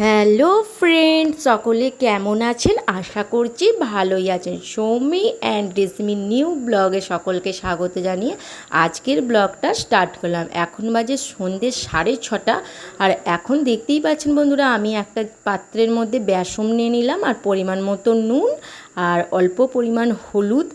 Hello friend সকলে কেমন আছেন? আশা করছি ভালোই আছেন। সৌমি অ্যান্ড ডিসমি নিউ ব্লগে সকলকে স্বাগত জানিয়ে আজকের ব্লগটা স্টার্ট করলাম। এখন বাজে সন্ধ্যে সাড়ে ছটা আর এখন দেখতেই পাচ্ছেন বন্ধুরা, আমি একটা পাত্রের মধ্যে বেসম নিয়ে নিলাম আর পরিমাণ মতো নুন আর অল্প পরিমাণ হলুদ,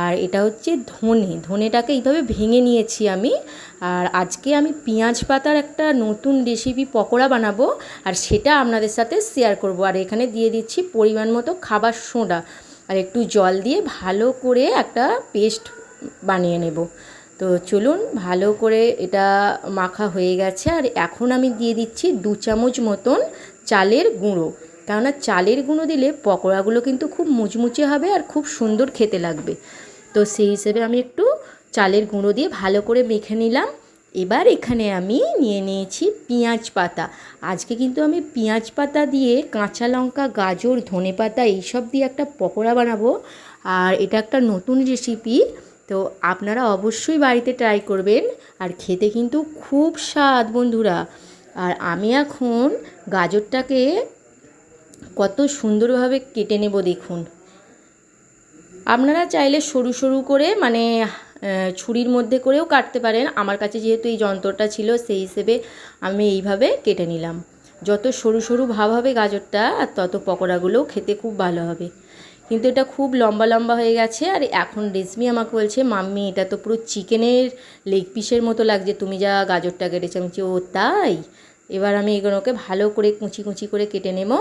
আর এটা হচ্ছে ধনে। ধনেটাকে এইভাবে ভেঙে নিয়েছি আমি। আর আজকে আমি পেঁয়াজ পাতার একটা নতুন রেসিপি পকোড়া বানাবো, আর সেটা আপনাদের সাথে শেয়ার করব। আর এখানে দিয়ে দিচ্ছি পরিমাণ মতো খাবার সোডা। আর একটু জল দিয়ে ভালো করে একটা পেস্ট বানিয়ে নেব। তো চলুন, ভালো করে এটা মাখা হয়ে গেছে। আর এখন আমি দিয়ে দিচ্ছি দু চামচ মতন চালের গুঁড়ো। কেননা চালের গুঁড়ো দিলে পকোড়াগুলো কিন্তু খুব মুচমুচে হবে আর খুব সুন্দর খেতে লাগবে। তো সেই হিসেবে আমি একটু চালের গুঁড়ো দিয়ে ভালো করে মেখে নিলাম। এবার এখানে আমি নিয়ে নিয়েছি পেঁয়াজ পাতা। আজকে কিন্তু আমি পেঁয়াজ পাতা দিয়ে কাঁচা লঙ্কা, গাজর, ধনে পাতা এইসব দিয়ে একটা পকোড়া বানাবো। আর এটা একটা নতুন রেসিপি তো আপনারা অবশ্যই বাড়িতে ট্রাই করবেন। আর খেতে কিন্তু খুব স্বাদ বন্ধুরা। আর আমি এখন গাজরটাকে কত সুন্দরভাবে কেটে নেব দেখুন। আপনারা চাইলে সরু সরু করে মানে ছুরির মধ্যে করেও কাটতে পারেন। আমার কাছে যেহেতু এই যন্ত্রটা ছিল, সেই হিসেবে আমি এইভাবে কেটে নিলাম। যত সরু সরু ভাব হবে গাজরটা, আর তত পকোড়াগুলোও খেতে খুব ভালো হবে। কিন্তু এটা খুব লম্বা লম্বা হয়ে গেছে, আর এখন রেশমি আমাকে বলছে, মাম্মি, এটা তো পুরো চিকেনের লেগ পিসের মতো লাগছে। তুমি যা গাজরটা কেটেছো, আমি ও তাই? এবার আমি এগুলোকে ভালো করে কুচি কুচি করে কেটে নেব।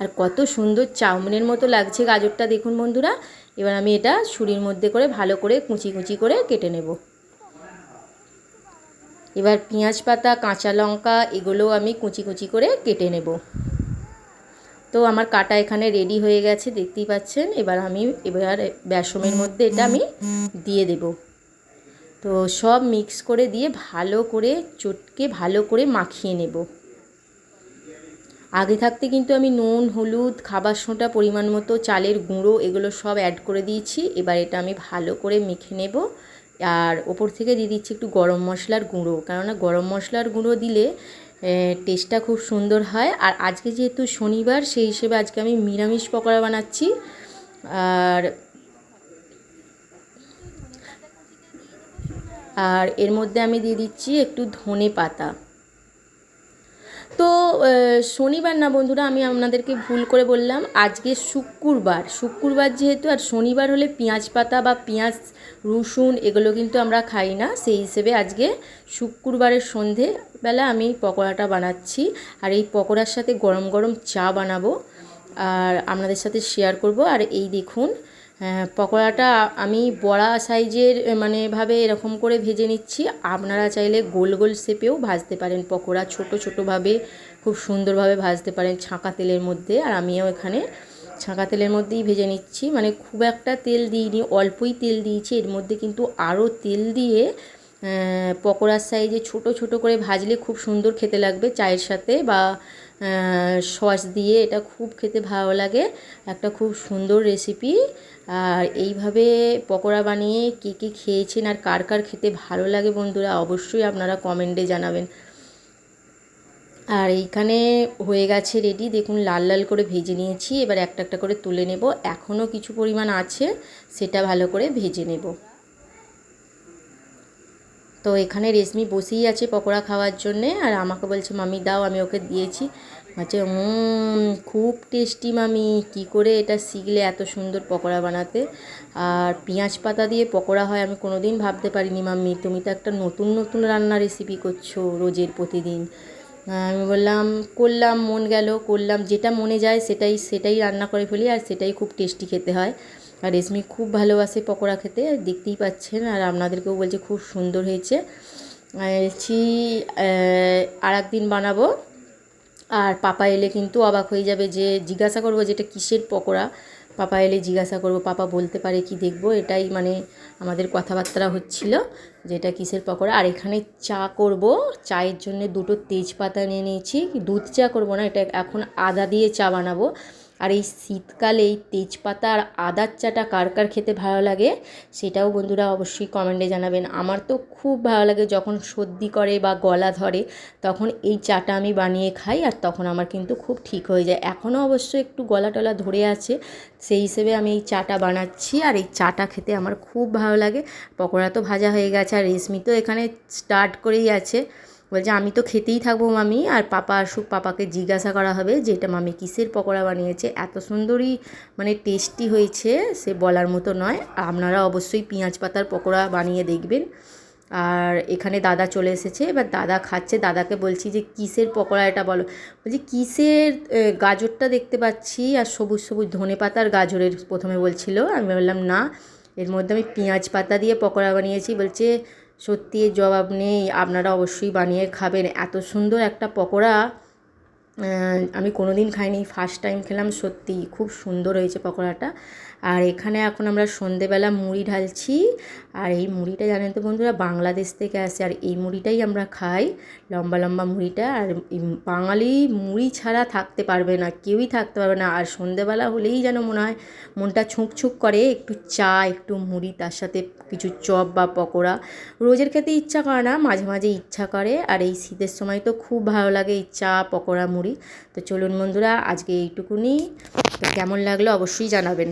আর কত সুন্দর চাউমিনের মতো লাগছে গাজরটা, দেখুন বন্ধুরা। এবার আমি এটা ছুরির মধ্যে করে ভালো করে কুচি কুচি করে কেটে নেব। এবার পেঁয়াজ পাতা, কাঁচা লঙ্কা, এগুলোও আমি কুচি কুচি করে কেটে নেব। তো আমার কাটা এখানে রেডি হয়ে গেছে, দেখতেই পাচ্ছেন। এবার আমি, এবার বেসমের মধ্যে এটা আমি দিয়ে দেব। তো সব মিক্স করে দিয়ে ভালো করে, চটকে ভালো করে মাখিয়ে নেব। আগে থাকতে কিন্তু আমি নুন, হলুদ, খাবার সোঁটা, পরিমাণ মতো চালের গুঁড়ো এগুলো সব অ্যাড করে দিয়েছি। এবার এটা আমি ভালো করে মেখে নেব। আর ওপর থেকে দিয়ে দিচ্ছি একটু গরম মশলার গুঁড়ো। কেননা গরম মশলার গুঁড়ো দিলে টেস্টটা খুব সুন্দর হয়। আর আজকে যেহেতু শনিবার, সেই হিসেবে আজকে আমি নিরামিষ পকোড়া বানাচ্ছি। আর আর এর মধ্যে আমি দিয়ে দিচ্ছি একটু ধনে পাতা। শনিবার না বন্ধুরা, আমি আপনাদেরকে ভুল করে বললাম, আজকে শুক্রবার। শুক্রবার যেহেতু, আর শনিবার হলে পেঁয়াজ পাতা বা পেঁয়াজ, রসুন এগুলো কিন্তু আমরা খাই না। সেই হিসেবে আজকে শুক্রবারের সন্ধেবেলা আমি পকোড়াটা বানাচ্ছি, আর এই পকোড়ার সাথে গরম গরম চা বানাবো, আর আপনাদের সাথে শেয়ার করব। আর এই দেখুন পকোড়াটা আমি বড়া সাইজের মানে ভাবে এরকম করে ভেজে নিচ্ছি। আপনারা চাইলে গোল গোল শেপেও ভাজতে পারেন পকোড়া। ছোট, ছোটোভাবে, খুব সুন্দরভাবে ভাজতে পারেন ছাঁকা তেলের মধ্যে। আর আমিও এখানে ছাঁকা তেলের মধ্যেই ভেজে নিচ্ছি। মানে খুব একটা তেল দিইনি, অল্পই তেল দিয়েছি। এর মধ্যে কিন্তু আরও তেল দিয়ে পকোড়ার সাইজে ছোট ছোট করে ভাজলে খুব সুন্দর খেতে লাগবে চায়ের সাথে বা সস দিয়ে এটা খুব খেতে ভালো লাগে। একটা খুব সুন্দর রেসিপি আর এইভাবে পকোড়া বানিয়ে কে কে খেয়েছেন আর কার কার খেতে ভালো লাগে বন্ধুরা অবশ্যই আপনারা কমেন্টে জানাবেন। আর এইখানে হয়ে গেছে রেডি দেখুন লাল লাল করে ভেজে নিয়েছি। এবার একটা একটা করে তুলে নেব। এখনও কিছু পরিমাণ আছে, সেটা ভালো করে ভেজে নেব। তো এখানে রেশমি বসেই আছে পকোড়া খাওয়ার জন্যে, আর আমাকে বলছে, মামি, দাও, আমি ওকে দিয়েছি। বলছে খুব টেস্টি, মামি। কি করে এটা শিখলে এত সুন্দর পকোড়া বানাতে? আর পেঁয়াজ পাতা দিয়ে পকোড়া হয়, আমি কোনো দিন ভাবতে পারিনি মাম্মি তুমি তো একটা নতুন নতুন রান্না রেসিপি করছ রোজের প্রতিদিন। আমি বললাম, করলাম, মন গেল, করলাম। যেটা মনে যায় সেটাই সেটাই রান্না করে ফেলি, আর সেটাই খুব টেস্টি খেতে হয়। আর রেশমি খুব ভালোবাসে পকোড়া খেতে দেখতেই পাচ্ছেন, আর আপনাদেরকেও বলছে খুব সুন্দর হয়েছে। বলছি আর একদিন বানাবো। আর পাপা এলে কিন্তু অবাক হয়ে যাবে যে জিজ্ঞাসা করব যেটা কিসের পকোড়া? পাপা এলে জিজ্ঞাসা করব, পাপা বলতে পারে কি দেখব? এটাই মানে আমাদের কথাবার্তা হচ্ছিল যেটা কিসের পকোড়া। আর এখানে চা করব, চায়ের জন্য দুটো তেজপাতা নিয়ে নিয়েছি। দুধ চা করব না, এটা এখন আদা দিয়ে চা বানাবো। আর এই শীতকালে এই তেজপাতা আর আদার চাটা কার কার খেতে ভালো লাগে সেটাও বন্ধুরা অবশ্যই কমেন্টে জানাবেন। আমার তো খুব ভালো লাগে যখন সর্দি করে বা গলা ধরে তখন এই চাটা আমি বানিয়ে খাই আর তখন আমার কিন্তু খুব ঠিক হয়ে যায়। এখনও অবশ্য একটু গলা টলা ধরে আছে, সেই হিসেবে আমি এই চাটা বানাচ্ছি আর এই চাটা খেতে আমার খুব ভালো লাগে। পকোড়া তো ভাজা হয়ে গেছে আর রেশমি তো এখানে স্টার্ট করেই আছে। বলছে, আমি তো খেতেই থাকব মামি, আর পাপা আসুক, পাপাকে জিজ্ঞাসা করা হবে যে এটা মামি কিসের পকোড়া বানিয়েছে। এত সুন্দরই মানে টেস্টি হয়েছে, সে বলার মতো নয়। আপনারা অবশ্যই পেঁয়াজ পাতার পকোড়া বানিয়ে দেখবেন। আর এখানে দাদা চলে এসেছে। এবার দাদা খাচ্ছে। দাদাকে বলছি যে, কিসের পকোড়া এটা বলো? বলছি, কিসের গাজরটা দেখতে পাচ্ছি, আর সবুজ সবুজ ধনে পাতার গাজরের। প্রথমে বলছিল। আমি বললাম, না, এর মধ্যে আমি পেঁয়াজ পাতা দিয়ে পকোড়া বানিয়েছি। বলছে সত্যি এর জবাব নেই। আপনারা অবশ্যই বানিয়ে খাবেন। এত সুন্দর একটা পকোড়া আমি কোনোদিন খাইনি ফার্স্ট টাইম খেলাম সত্যি। খুব সুন্দর হয়েছে পকোড়াটা। আর এখানে এখন আমরা সন্ধেবেলা মুড়ি ঢালছি। আর এই মুড়িটা জানেন তো বন্ধুরা, বাংলাদেশ থেকে আসে। আর এই মুড়িটাই আমরা খাই, লম্বা লম্বা মুড়িটা। আর বাঙালি মুড়ি ছাড়া থাকতে পারবে না, কেউই থাকতে পারবে না। আর সন্ধেবেলা হলেই যেন মনে হয় মনটা ছুঁক ছুঁক করে, একটু চা, একটু মুড়ি, তার সাথে কিছু চপ বা পকোড়া। রোজের খেতে ইচ্ছা করে না, মাঝে মাঝে ইচ্ছা করে। আর এই শীতের সময় তো খুব ভালো লাগে এই চা, পকোড়া, মুড়ি। তো চলুন বন্ধুরা, আজকে এইটুকুনি। তো কেমন লাগল অবশ্যই জানাবেন।